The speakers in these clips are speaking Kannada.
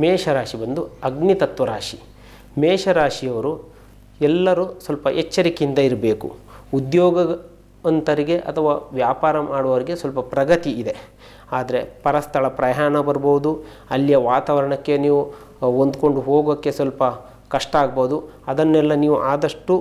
ಮೇಷರಾಶಿ ಬಂದು ಅಗ್ನಿತತ್ವ ರಾಶಿ. ಮೇಷರಾಶಿಯವರು ಎಲ್ಲರೂ ಸ್ವಲ್ಪ ಎಚ್ಚರಿಕೆಯಿಂದ ಇರಬೇಕು. ಉದ್ಯೋಗವಂತರಿಗೆ ಅಥವಾ ವ್ಯಾಪಾರ ಮಾಡುವವರಿಗೆ ಸ್ವಲ್ಪ ಪ್ರಗತಿ ಇದೆ. ಆದರೆ ಪರಸ್ಥಳ ಪ್ರಯಾಣ ಬರ್ಬೋದು. ಅಲ್ಲಿಯ ವಾತಾವರಣಕ್ಕೆ ನೀವು ಹೊಂದ್ಕೊಂಡು ಹೋಗೋಕ್ಕೆ ಸ್ವಲ್ಪ ಕಷ್ಟ ಆಗ್ಬೋದು. ಅದನ್ನೆಲ್ಲ ನೀವು ಆದಷ್ಟು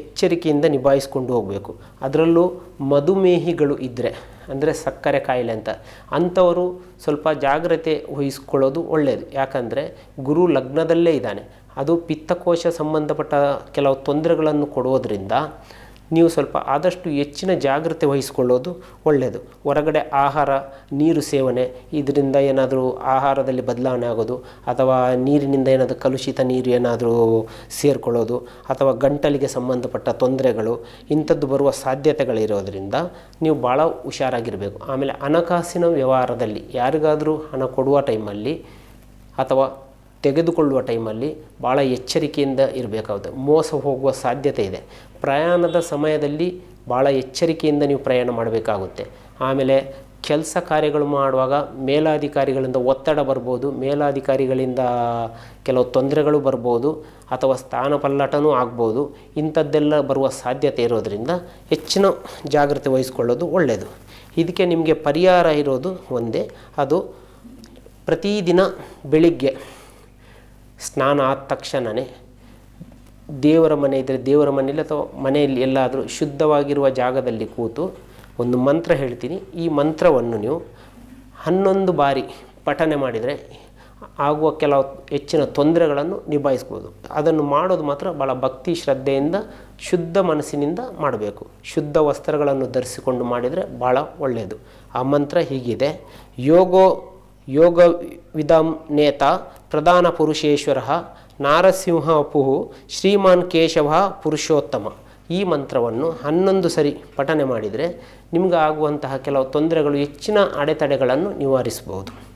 ಎಚ್ಚರಿಕೆಯಿಂದ ನಿಭಾಯಿಸ್ಕೊಂಡು ಹೋಗಬೇಕು. ಅದರಲ್ಲೂ ಮಧುಮೇಹಿಗಳು ಇದ್ದರೆ ಅಂದರೆ ಸಕ್ಕರೆ ಕಾಯಿಲೆ ಅಂತ, ಅಂಥವರು ಸ್ವಲ್ಪ ಜಾಗ್ರತೆ ವಹಿಸ್ಕೊಳ್ಳೋದು ಒಳ್ಳೆಯದು ಯಾಕಂದರೆ ಗುರು ಲಗ್ನದಲ್ಲೇ ಇದ್ದಾನೆ. ಅದು ಪಿತ್ತಕೋಶ ಸಂಬಂಧಪಟ್ಟ ಕೆಲವು ತೊಂದರೆಗಳನ್ನು ಕೊಡೋದ್ರಿಂದ ನೀವು ಸ್ವಲ್ಪ ಆದಷ್ಟು ಹೆಚ್ಚಿನ ಜಾಗ್ರತೆ ವಹಿಸಿಕೊಳ್ಳೋದು ಒಳ್ಳೆಯದು ಹೊರಗಡೆ ಆಹಾರ, ನೀರು ಸೇವನೆ, ಇದರಿಂದ ಏನಾದರೂ ಆಹಾರದಲ್ಲಿ ಬದಲಾವಣೆ ಆಗೋದು, ಅಥವಾ ನೀರಿನಿಂದ ಏನಾದರೂ ಕಲುಷಿತ ನೀರು ಏನಾದರೂ ಸೇರಿಕೊಳ್ಳೋದು, ಅಥವಾ ಗಂಟಲಿಗೆ ಸಂಬಂಧಪಟ್ಟ ತೊಂದರೆಗಳು, ಇಂಥದ್ದು ಬರುವ ಸಾಧ್ಯತೆಗಳಿರೋದರಿಂದ ನೀವು ಭಾಳ ಹುಷಾರಾಗಿರಬೇಕು. ಆಮೇಲೆ ಹಣಕಾಸಿನ ವ್ಯವಹಾರದಲ್ಲಿ ಯಾರಿಗಾದರೂ ಹಣ ಕೊಡುವ ಟೈಮಲ್ಲಿ ಅಥವಾ ತೆಗೆದುಕೊಳ್ಳುವ ಟೈಮಲ್ಲಿ ಭಾಳ ಎಚ್ಚರಿಕೆಯಿಂದ ಇರಬೇಕಾಗುತ್ತೆ. ಮೋಸ ಹೋಗುವ ಸಾಧ್ಯತೆ ಇದೆ. ಪ್ರಯಾಣದ ಸಮಯದಲ್ಲಿ ಭಾಳ ಎಚ್ಚರಿಕೆಯಿಂದ ನೀವು ಪ್ರಯಾಣ ಮಾಡಬೇಕಾಗುತ್ತೆ. ಆಮೇಲೆ ಕೆಲಸ ಕಾರ್ಯಗಳು ಮಾಡುವಾಗ ಮೇಲಾಧಿಕಾರಿಗಳಿಂದ ಒತ್ತಡ ಬರ್ಬೋದು, ಮೇಲಾಧಿಕಾರಿಗಳಿಂದ ಕೆಲವು ತೊಂದರೆಗಳು ಬರ್ಬೋದು ಅಥವಾ ಸ್ಥಾನ ಪಲ್ಲಟನೂ ಆಗ್ಬೋದು. ಇಂಥದ್ದೆಲ್ಲ ಬರುವ ಸಾಧ್ಯತೆ ಇರೋದರಿಂದ ಹೆಚ್ಚಿನ ಜಾಗ್ರತೆ ವಹಿಸ್ಕೊಳ್ಳೋದು ಒಳ್ಳೆಯದು ಇದಕ್ಕೆ ನಿಮಗೆ ಪರಿಹಾರ ಇರೋದು ಒಂದೇ. ಅದು ಪ್ರತಿದಿನ ಬೆಳಿಗ್ಗೆ ಸ್ನಾನ ಆದ ತಕ್ಷಣವೇ ದೇವರ ಮನೆ ಇದ್ದರೆ ದೇವರ ಮನೆಯಲ್ಲಿ ಅಥವಾ ಮನೆಯಲ್ಲಿ ಎಲ್ಲಾದರೂ ಶುದ್ಧವಾಗಿರುವ ಜಾಗದಲ್ಲಿ ಕೂತು ಒಂದು ಮಂತ್ರ ಹೇಳ್ತೀನಿ. ಈ ಮಂತ್ರವನ್ನು ನೀವು ಹನ್ನೊಂದು ಬಾರಿ ಪಠನೆ ಮಾಡಿದರೆ ಆಗುವ ಕೆಲವು ಹೆಚ್ಚಿನ ತೊಂದರೆಗಳನ್ನು ನಿಭಾಯಿಸ್ಬೋದು. ಅದನ್ನು ಮಾಡೋದು ಮಾತ್ರ ಭಾಳ ಭಕ್ತಿ ಶ್ರದ್ಧೆಯಿಂದ, ಶುದ್ಧ ಮನಸ್ಸಿನಿಂದ ಮಾಡಬೇಕು. ಶುದ್ಧ ವಸ್ತ್ರಗಳನ್ನು ಧರಿಸಿಕೊಂಡು ಮಾಡಿದರೆ ಭಾಳ ಒಳ್ಳೆಯದು. ಆ ಮಂತ್ರ ಹೀಗಿದೆ. ಯೋಗೋ ಯೋಗ ವಿಧಾಂ ನೇತ ಪ್ರಧಾನ ಪುರುಷೇಶ್ವರ ನಾರಸಿಂಹ ಪುಹು ಶ್ರೀಮಾನ್ ಕೇಶವ ಪುರುಷೋತ್ತಮ. ಈ ಮಂತ್ರವನ್ನು ಹನ್ನೊಂದು ಸರಿ ಪಠನೆ ಮಾಡಿದರೆ ನಿಮ್ಗೆ ಆಗುವಂತಹ ಕೆಲವು ತೊಂದರೆಗಳು, ಹೆಚ್ಚಿನ ಅಡೆತಡೆಗಳನ್ನು ನಿವಾರಿಸ್ಬೋದು.